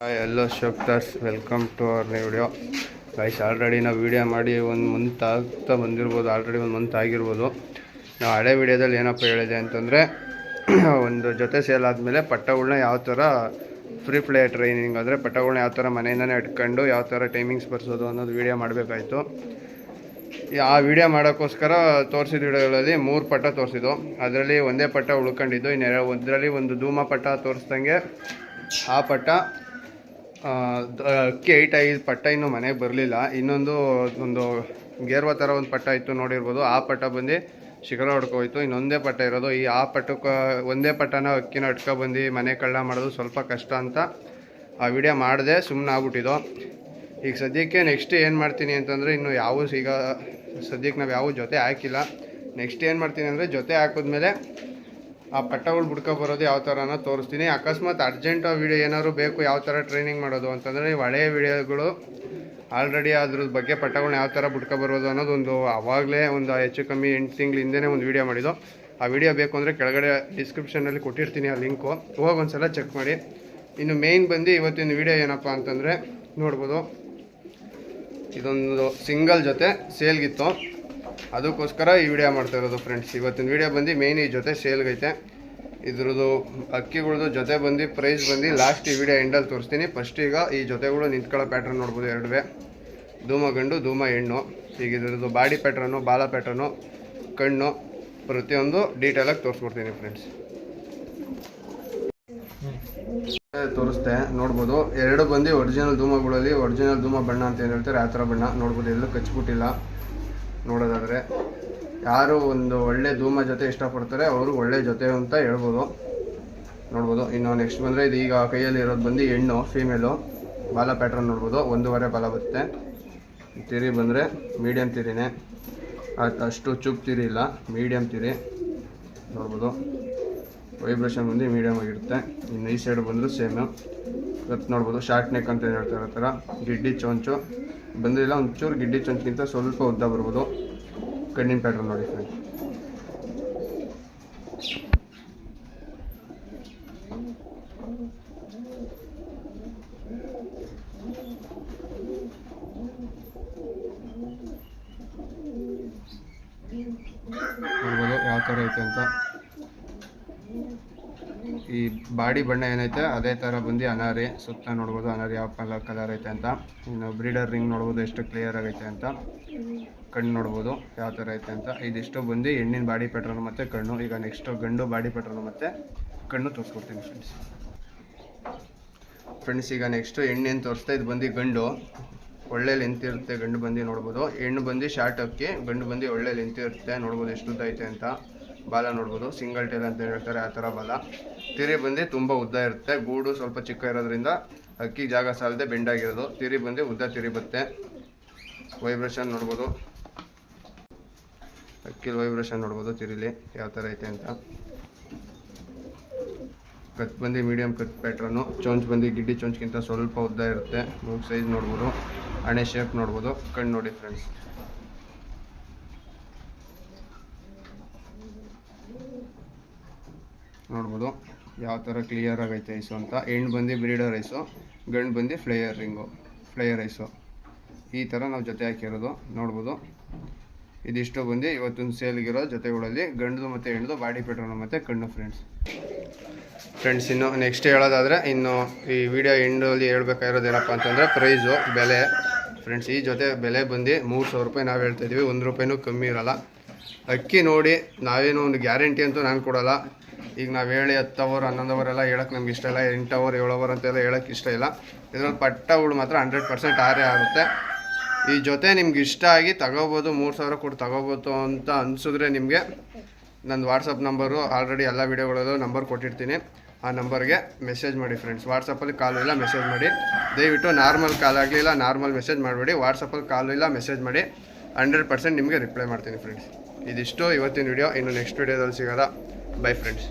Hi hello shifters welcome to our new video guys already ನಾವು video ಮಾಡಿ ಒಂದು month ಆಗ್ತಾ ಬಂದಿರ್ಬೋದು. ಆಲ್ರೆಡಿ ಒಂದು ಮಂತ್ ಆಗಿರ್ಬೋದು. ನಾವು ಹಳೆ ವಿಡಿಯೋದಲ್ಲಿ ಏನಪ್ಪ ಹೇಳಿದೆ ಅಂತಂದರೆ, ಒಂದು ಜೊತೆ ಸೇಲ್ ಆದಮೇಲೆ ಪಟ್ಟಗಳನ್ನ ಯಾವ ಥರ ಫ್ರೀ ಪ್ಲೇ ಟ್ರೈನಿಂಗ್ ಅಂದರೆ ಪಟ್ಟಗಳನ್ನ ಯಾವ ಥರ ಮನೆಯಿಂದನೇ ಇಟ್ಕೊಂಡು ಯಾವ ಥರ ಟೈಮಿಂಗ್ಸ್ ಬರ್ಸೋದು ಅನ್ನೋದು ವಿಡಿಯೋ ಮಾಡಬೇಕಾಯಿತು. ಆ ವಿಡಿಯೋ ಮಾಡೋಕ್ಕೋಸ್ಕರ ತೋರಿಸಿದ ವಿಡಿಯೋಗಳಲ್ಲಿ ಮೂರು ಪಟ್ಟ ತೋರಿಸಿದ್ದು. ಅದರಲ್ಲಿ ಒಂದೇ ಪಟ್ಟ ಉಳ್ಕೊಂಡಿದ್ದು. ಇನ್ನು ಒಂದರಲ್ಲಿ ಒಂದು ಧೂಮ ಪಟ್ಟ ತೋರಿಸ್ದಂಗೆ ಆ ಪಟ್ಟ ಅಕ್ಕಿ ಏಯ್ಟ್ ಐದು ಪಟ್ಟ ಇನ್ನೂ ಮನೆಗೆ ಬರಲಿಲ್ಲ. ಇನ್ನೊಂದು, ಒಂದು ಗೇರ್ವ ಥರ ಒಂದು ಪಟ್ಟ ಇತ್ತು ನೋಡಿರ್ಬೋದು. ಆ ಪಟ್ಟ ಬಂದು ಶಿಖರ ಹೊಡ್ಕೋಯ್ತು ಇನ್ನೊಂದೇ ಪಟ್ಟ ಇರೋದು. ಈ ಆ ಪಟ್ಟಕ್ಕೆ, ಒಂದೇ ಪಟ್ಟನ ಅಕ್ಕಿನ ಅಟ್ಕೊ ಬಂದು ಮನೆ ಕಳ್ಳ ಮಾಡೋದು ಸ್ವಲ್ಪ ಕಷ್ಟ ಅಂತ ಆ ವಿಡಿಯೋ ಮಾಡಿದೆ ಸುಮ್ಮನೆ ಆಗ್ಬಿಟ್ಟಿದ್ದು. ಈಗ ಸದ್ಯಕ್ಕೆ ನೆಕ್ಸ್ಟ್ ಏನು ಮಾಡ್ತೀನಿ ಅಂತಂದರೆ ಇನ್ನು ಯಾವ ಈಗ ಸದ್ಯಕ್ಕೆ ನಾವು ಯಾವ ಜೊತೆ ಹಾಕಿಲ್ಲ. ನೆಕ್ಸ್ಟ್ ಏನು ಮಾಡ್ತೀನಿ ಅಂದರೆ ಜೊತೆ ಹಾಕಿದ್ಮೇಲೆ ಆ ಪಟ್ಟಗಳು ಬಿಡ್ಕೊ ಬರೋದು ಯಾವ ಥರನ ತೋರಿಸ್ತೀನಿ. ಅಕಸ್ಮಾತ್ ಅರ್ಜೆಂಟ್ ವಿಡಿಯೋ ಏನಾದ್ರು ಬೇಕು, ಯಾವ ಥರ ಟ್ರೈನಿಂಗ್ ಮಾಡೋದು ಅಂತಂದರೆ ನೀವು ಹಳೆಯ ವಿಡಿಯೋಗಳು ಆಲ್ರೆಡಿ ಅದ್ರ ಬಗ್ಗೆ ಪಟ್ಟಗಳನ್ನ ಯಾವ ಥರ ಬಿಡ್ಕೊ ಬರೋದು ಅನ್ನೋದು ಒಂದು ಆವಾಗಲೇ ಒಂದು ಹೆಚ್ಚು ಕಮ್ಮಿ ಎಂಟು ತಿಂಗಳು ಹಿಂದೆ ಒಂದು ವಿಡಿಯೋ ಮಾಡಿದ್ದು. ಆ ವಿಡಿಯೋ ಬೇಕು ಅಂದರೆ ಕೆಳಗಡೆ ಡಿಸ್ಕ್ರಿಪ್ಷನಲ್ಲಿ ಕೊಟ್ಟಿರ್ತೀನಿ ಆ ಲಿಂಕು ಹೋಗಿ ಒಂದ್ಸಲ ಚೆಕ್ ಮಾಡಿ. ಇನ್ನು ಮೇಯ್ನ್ ಬಂದು ಇವತ್ತಿನ ವಿಡಿಯೋ ಏನಪ್ಪ ಅಂತಂದರೆ ನೋಡ್ಬೋದು. ಇದೊಂದು ಸಿಂಗಲ್ ಜೊತೆ ಸೇಲ್ಗಿತ್ತು ಅದಕ್ಕೋಸ್ಕರ ಈ ವಿಡಿಯೋ ಮಾಡ್ತಾ ಇರೋದು ಫ್ರೆಂಡ್ಸ್ ಇವತ್ತಿನ ವಿಡಿಯೋ ಬಂದು ಮೇಯ್ನ್ ಈ ಜೊತೆ ಸೇಲ್ಗೈತೆ ಇದ್ರದ್ದು ಅಕ್ಕಿಗಳದ್ದು ಜೊತೆ ಬಂದು ಪ್ರೈಸ್ ಬಂದು ಲಾಸ್ಟ್ ಈ ವಿಡಿಯೋ ಎಂಡಲ್ಲಿ ತೋರಿಸ್ತೀನಿ. ಫಸ್ಟ್ ಈಗ ಈ ಜೊತೆಗಳು ನಿಂತ್ಕೊಳ್ಳೋ ಪ್ಯಾಟ್ರನ್ ನೋಡ್ಬೋದು ಎರಡುವೆ. ಧೂಮ ಗಂಡು, ಧೂಮ ಹೆಣ್ಣು. ಈಗ ಇದ್ರದ್ದು ಬಾಡಿ ಪ್ಯಾಟ್ರನ್ನು ಬಾಲ ಪ್ಯಾಟ್ರನ್ನು ಕಣ್ಣು. ಪ್ರತಿಯೊಂದು ಡೀಟೇಲಾಗಿ ತೋರಿಸ್ಕೊಡ್ತೀನಿ ಫ್ರೆಂಡ್ಸ್ ತೋರಿಸ್ತೆ, ನೋಡ್ಬೋದು. ಎರಡು ಬಂದು ಒರಿಜಿನಲ್ ಧೂಮಗಳಲ್ಲಿ ಒರಿಜಿನಲ್ ಧೂಮ ಬಣ್ಣ ಅಂತ ಏನು ಹೇಳ್ತಾರೆ, ಆ ಥರ ಬಣ್ಣ. ನೋಡ್ಬೋದು, ಎಲ್ಲೂ ಕಚ್ಬಿಟ್ಟಿಲ್ಲ. ನೋಡೋದಾದರೆ ಯಾರು ಒಂದು ಒಳ್ಳೆ ಧೂಮ ಜೊತೆ ಇಷ್ಟಪಡ್ತಾರೆ, ಅವರು ಒಳ್ಳೆ ಜೊತೆ ಅಂತ ಹೇಳ್ಬೋದು. ನೋಡ್ಬೋದು. ಇನ್ನು ನೆಕ್ಸ್ಟ್ ಬಂದರೆ ಇದು ಈಗ ಕೈಯಲ್ಲಿ ಇರೋದು ಬಂದು ಹೆಣ್ಣು ಫೀಮೇಲು ಬಾಲ ಪ್ಯಾಟ್ರನ್ ನೋಡ್ಬೋದು. ಒಂದೂವರೆ ಬಾಲ ಬರುತ್ತೆ. ತಿರಿ ಬಂದರೆ ಮೀಡಿಯಮ್ ತಿರಿನೇ. ಅಷ್ಟು ಚುಪ್ ತಿರಿ ಇಲ್ಲ. ಮೀಡಿಯಮ್ ತಿರಿ. ನೋಡ್ಬೋದು. ವೈಬ್ರೇಷನ್ ಬಂದು ಮೀಡಿಯಮ್ ಆಗಿರುತ್ತೆ. ಇನ್ನು ಈ ಸೈಡ್ ಬಂದರೂ ಸೇಮು ಇವತ್ತು ನೋಡ್ಬೋದು ಶಾರ್ಟ್ ನೆಕ್ ಅಂತ ಏನು ಹೇಳ್ತಾರೆ ಥರ. ಗಿಡ್ಡಿ ಚೊಂಚು. ಬಂದಿಲ್ಲ, ಒಂಚೂರು ಗಿಡ್ಡಿ ಚೊಂಚಿಗಿಂತ ಸ್ವಲ್ಪ ಉದ್ದ ಬರ್ಬೋದು. ಕಣ್ಣಿನ ಪ್ಯಾಟ್ರನ್ ನೋಡಿ ಫ್ರೆಂಡ್ಸ್ ಯಾವ ಥರ ಐತೆ ಅಂತ. ಈ ಬಾಡಿ ಬಣ್ಣ ಏನೈತೆ, ಅದೇ ಥರ ಬಂದು ಅನಾರಿ, ಸುತ್ತ ನೋಡ್ಬೋದು ಅನಾರಿ ಯಾವ ಕಲರ್ ಕಲರ್ ಐತೆ ಅಂತ. ಇನ್ನು ಬ್ರೀಡರ್ ರಿಂಗ್ ನೋಡ್ಬೋದು ಎಷ್ಟು ಕ್ಲಿಯರ್ ಆಗೈತೆ ಅಂತ. ಕಣ್ಣು ನೋಡ್ಬೋದು ಯಾವ ಥರ ಐತೆ ಅಂತ. ಇದಿಷ್ಟು ಬಂದು ಹೆಣ್ಣಿನ ಬಾಡಿ ಪೆಟ್ರೋಲ್ ಮತ್ತು ಕಣ್ಣು. ಈಗ ನೆಕ್ಸ್ಟು ಗಂಡು ಬಾಡಿ ಪೆಟ್ರೋಲ್ ಮತ್ತು ಕಣ್ಣು ತೋರಿಸ್ಕೊಡ್ತೀನಿ ಫ್ರೆಂಡ್ಸ್ ಫ್ರೆಂಡ್ಸ್ ಈಗ ನೆಕ್ಸ್ಟು ಹೆಣ್ಣೇನು ತೋರಿಸ್ತಾ ಇದು ಬಂದು ಗಂಡು. ಒಳ್ಳೆ ಲೆಂತ್ ಇರುತ್ತೆ ಗಂಡು ಬಂದು ನೋಡ್ಬೋದು. ಹೆಣ್ಣು ಬಂದು ಶಾರ್ಟ್ ಅಕ್ಕಿ, ಗಂಡು ಬಂದು ಒಳ್ಳೆ ಲೆಂತ್ ಇರುತ್ತೆ ನೋಡ್ಬೋದು ಎಷ್ಟು ಉದ್ದ ಐತೆ ಅಂತ. ಬಾಲ ನೋಡ್ಬೋದು ಸಿಂಗಲ್ ಟೇಲ್ ಅಂತ ಹೇಳ್ತಾರೆ, ಆ ಥರ ಬಾಲ. ತಿರಿ ಬಂದು ತುಂಬ ಉದ್ದ ಇರುತ್ತೆ, ಗೂಡು ಸ್ವಲ್ಪ ಚಿಕ್ಕ ಇರೋದ್ರಿಂದ ಅಕ್ಕಿ ಜಾಗ ಸಾಲದೆ ಬೆಂಡಾಗಿರೋದು ತಿರಿ ಬಂದು ಉದ್ದ ತಿರಿ ಬರುತ್ತೆ ವೈಬ್ರೇಷನ್ ನೋಡ್ಬೋದು. ಅಕ್ಕಿ ವೈಬ್ರೇಷನ್ ನೋಡ್ಬೋದು ತಿರಿಲಿ, ಯಾವ ಥರ ಐತೆ ಅಂತ. ಕತ್ ಬಂದು ಮೀಡಿಯಮ್ ಕತ್ ಪ್ಯಾಟ್ರನ್ನು ಚೊಂಚ್ ಬಂದು ಗಿಡ್ಡಿ ಚೊಂಚ್ಗಿಂತ ಸ್ವಲ್ಪ ಉದ್ದ ಇರುತ್ತೆ. ಮೂಗು ಸೈಜ್ ನೋಡ್ಬೋದು. ಹಣೆ ಶೇಪ್ ನೋಡ್ಬೋದು. ಕಣ್ಣು ನೋಡಿ ಫ್ರೆಂಡ್ಸ್ ನೋಡ್ಬೋದು. ಯಾವ ಥರ ಕ್ಲಿಯರ್ ಆಗೈತೆ ಐಸು ಅಂತ. ಹೆಣ್ಣು ಬಂದು ಬ್ರೀಡರ್ ಐಸು ಗಂಡು ಬಂದು ಫ್ಲೇಯರ್ ರಿಂಗು ಫ್ಲೇಯರ್ ಐಸು ಈ ಥರ ನಾವು ಜೊತೆ ಹಾಕಿರೋದು. ನೋಡ್ಬೋದು. ಇದಿಷ್ಟು ಬಂದು ಇವತ್ತೊಂದು ಸೇಲ್ಗಿರೋ ಜೊತೆಗಳಲ್ಲಿ ಗಂಡದು ಮತ್ತು ಹೆಣ್ದು ಬಾಡಿ ಪೆಟ್ರೋಲ್ ಮತ್ತು ಕಣ್ಣು ಫ್ರೆಂಡ್ಸ್ ಫ್ರೆಂಡ್ಸ್ ಇನ್ನು ನೆಕ್ಸ್ಟ್ ಹೇಳೋದಾದರೆ, ಇನ್ನು ಈ ವಿಡಿಯೋ ಎಂಡಲ್ಲಿ ಹೇಳ್ಬೇಕಾಗಿರೋದು ಏನಪ್ಪ ಅಂತಂದರೆ ಪ್ರೈಸು ಬೆಲೆ. ಫ್ರೆಂಡ್ಸ್ ಈ ಜೊತೆ ಬೆಲೆ ಬಂದು ಮೂರು ಸಾವಿರ ರೂಪಾಯಿ ನಾವು ಹೇಳ್ತಾ ಇದ್ದೀವಿ ಒಂದು ರೂಪಾಯಿನೂ ಕಮ್ಮಿ ಇರೋಲ್ಲ. ಅಕ್ಕಿ ನೋಡಿ ನಾವೇನೋ ಒಂದು ಗ್ಯಾರಂಟಿ ಅಂತೂ ನಾನು ಕೊಡಲ್ಲ. ಈಗ ನಾವು ಹೇಳಿ ಹತ್ತು ಅವರ್ ಹನ್ನೊಂದು ಅವರ್ ಎಲ್ಲ ಹೇಳಕ್ಕೆ ನಮ್ಗೆ ಇಷ್ಟ ಇಲ್ಲ ಎಂಟು ಅವರ್ ಏಳು ಅವರ್ ಅಂತೆಲ್ಲ ಹೇಳಕ್ಕೆ ಇಷ್ಟ ಇಲ್ಲ. ಇದ್ರಲ್ಲಿ ಹುಳು ಮಾತ್ರ ಹಂಡ್ರೆಡ್ ಪರ್ಸೆಂಟ್ ಆರೇ ಆಗುತ್ತೆ. ಈ ಜೊತೆ ನಿಮ್ಗೆ ಇಷ್ಟ ಆಗಿ ತಗೋಬೋದು, ಮೂರು ಸಾವಿರ ಕೊಟ್ಟು ತಗೋಬೋದು ಅಂತ ಅನಿಸಿದ್ರೆ ನಿಮಗೆ ನನ್ನ ವಾಟ್ಸಪ್ ನಂಬರು ಆಲ್ರೆಡಿ ಎಲ್ಲ ವೀಡಿಯೋಗಳಲ್ಲೂ ನಂಬರ್ ಕೊಟ್ಟಿರ್ತೀನಿ. ಆ ನಂಬರ್ಗೆ ಮೆಸೇಜ್ ಮಾಡಿ ಫ್ರೆಂಡ್ಸ್ ವಾಟ್ಸಪ್ಪಲ್ಲಿ ಕಾಲು ಇಲ್ಲ ಮೆಸೇಜ್ ಮಾಡಿ. ದಯವಿಟ್ಟು ನಾರ್ಮಲ್ ಕಾಲ್ ಆಗಲಿಲ್ಲ ನಾರ್ಮಲ್ ಮೆಸೇಜ್ ಮಾಡಬೇಡಿ. ವಾಟ್ಸಪ್ಪಲ್ಲಿ ಕಾಲು ಇಲ್ಲ ಮೆಸೇಜ್ ಮಾಡಿ. ಹಂಡ್ರೆಡ್ ಪರ್ಸೆಂಟ್ ನಿಮಗೆ ರಿಪ್ಲೈ ಮಾಡ್ತೀನಿ ಫ್ರೆಂಡ್ಸ್ ಇದಿಷ್ಟು ಇವತ್ತಿನ ವಿಡಿಯೋ ಇನ್ನು ನೆಕ್ಸ್ಟ್ ವಿಡಿಯೋದಲ್ಲಿ ಸಿಗೋಲ್ಲ ಬೈ ಫ್ರೆಂಡ್ಸ್